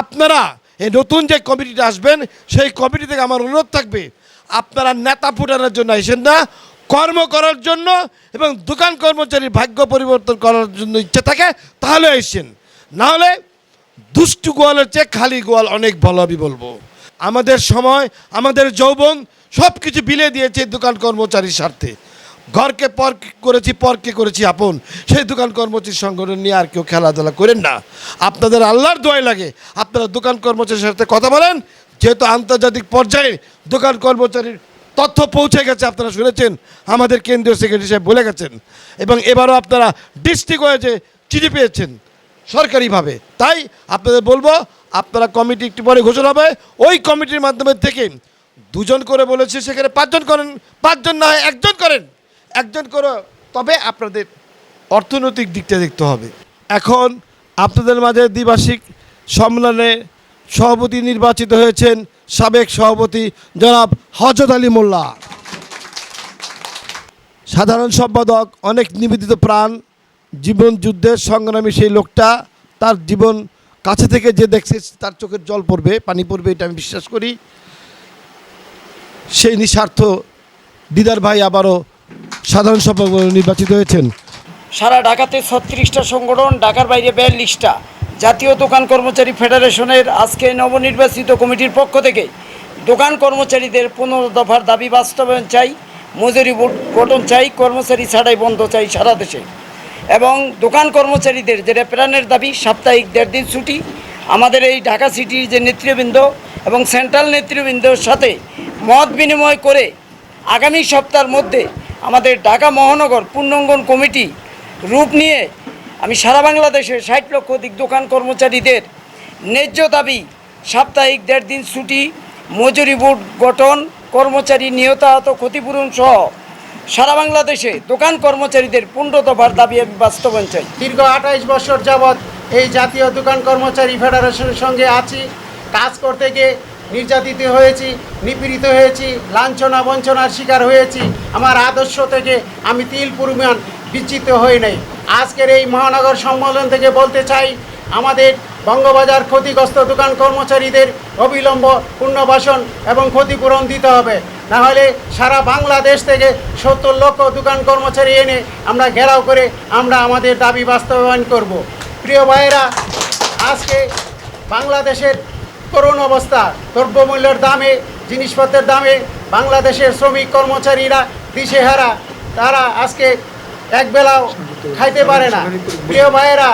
আপনারা এই নতুন যে কমিটিতে আসবেন, সেই কমিটি থেকে আমার অনুরোধ থাকবে, আপনারা নেতা ফুটানোর জন্য আসেন না, কর্ম করার জন্য এবং দোকান কর্মচারীর ভাগ্য পরিবর্তন করার জন্য ইচ্ছে থাকে, তাহলে আসছেন নাহলে দুষ্টু গোয়ালের চেয়ে খালি গোয়াল অনেক ভালো, আমি বলব। আমাদের সময়, আমাদের যৌবন সব কিছু বিলে দিয়েছে দোকান কর্মচারীর স্বার্থে। ঘরকে পর করেছি, পরকে করেছি আপন। সেই দোকান কর্মচারী সংগঠন নিয়ে আর কেউ খেলাধুলা করেন না। আপনাদের আল্লাহর দোয়াই লাগে। আপনারা দোকান কর্মচারীর সাথে কথা বলেন। যেহেতু আন্তর্জাতিক পর্যায়ে দোকান কর্মচারীর তথ্য পৌঁছে গেছে, আপনারা শুনেছেন। আমাদের কেন্দ্রীয় সেক্রেটারি সাহেব বলে গেছেন। এবং এবারও আপনারা ডিস্ট্রিক্ট হয়েছে চিঠি পেয়েছেন সরকারিভাবে। তাই আপনাদের বলব, আপনারা কমিটি একটু পরে ঘোষণা হবে। ওই কমিটির মাধ্যমে থেকে দুজন করে বলেছে, সেখানে পাঁচজন করেন। পাঁচজন না হয় একজন করেন। একজন করে, তবে আপনাদের অর্থনৈতিক দিকটা দেখতে হবে। এখন আপনাদের মাঝে দ্বিবার্ষিক সম্মেলনে সভাপতি নির্বাচিত হয়েছেন সাবেক সভাপতি জনাব হজরত আলী মোল্লা। সাধারণ সম্পাদক, অনেক নিবেদিত প্রাণ, জীবন যুদ্ধের সংগ্রামী সেই লোকটা, তার জীবন কাছে থেকে যে দেখছে তার চোখের জল পড়বে, পানি পড়বে, এটা আমি বিশ্বাস করি। সেই নিঃস্বার্থ দিদার ভাই আবারও সাধারণ সম্পাদক নির্বাচিত হয়েছেন। সারা ঢাকাতে ছত্রিশটা সংগঠন, ঢাকার বাইরে বিয়াল্লিশটা। জাতীয় দোকান কর্মচারী ফেডারেশনের আজকে নবনির্বাচিত কমিটির পক্ষ থেকে দোকান কর্মচারীদের পনেরো দফার দাবি বাস্তবায়ন চাই, মজুরি গঠন চাই, কর্মচারী ছাড়াই বন্ধ চাই সারা দেশে। এবং দোকান কর্মচারীদের যেটা প্রাণের দাবি, সাপ্তাহিক দেড় দিন ছুটি, আমাদের এই ঢাকা সিটির যে নেতৃবৃন্দ এবং সেন্ট্রাল নেতৃবৃন্দর সাথে মত বিনিময় করে আগামী সপ্তাহের মধ্যে আমাদের ঢাকা মহানগর পূর্ণাঙ্গন কমিটি রূপ নিয়ে আমি সারা বাংলাদেশে ষাট লক্ষ অধিক দোকান কর্মচারীদের ন্যায্য দাবি, সাপ্তাহিক দেড় দিন ছুটি, মজুরি বোর্ড গঠন, কর্মচারী নিহত, আহত, ক্ষতিপূরণ সহ সারা বাংলাদেশে দোকান কর্মচারীদের পনেরো দফার দাবি আমি বাস্তবায়ন চাই। দীর্ঘ আঠাইশ বছর যাবৎ এই জাতীয় দোকান কর্মচারী ফেডারেশনের সঙ্গে আছি। কাজ করতে গিয়ে নির্যাতিত হয়েছি, নিপীড়িত হয়েছি, লাঞ্ছনা বঞ্চনার শিকার হয়েছি। আমার আদর্শ থেকে আমি তিল পরিমাণ বিচ্ছিত হয়ে নেই। আজকের এই মহানগর সম্মেলন থেকে বলতে চাই, আমাদের বঙ্গবাজার ক্ষতিগ্রস্ত দোকান কর্মচারীদের অবিলম্ব পুনর্বাসন এবং ক্ষতিপূরণ দিতে হবে। নাহলে সারা বাংলাদেশ থেকে সত্তর লক্ষ দোকান কর্মচারী এনে আমরা ঘেরাও করে আমরা আমাদের দাবি বাস্তবায়ন করব। প্রিয় ভাইয়েরা, আজকে বাংলাদেশের করুণ অবস্থা। দ্রব্যমূল্যের দামে, জিনিসপত্রের দামে বাংলাদেশের শ্রমিক কর্মচারীরা দিশেহারা। তারা আজকে একবেলাও খাইতে পারে না। প্রিয় ভাইয়েরা,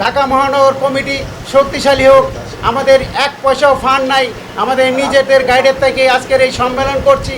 ঢাকা মহানগর কমিটি শক্তিশালী হোক, আমাদের এক পয়সাও ফান্ড নাই। আমাদের নিজেদের গাইডের থেকে আজকের এই সম্মেলন করছি।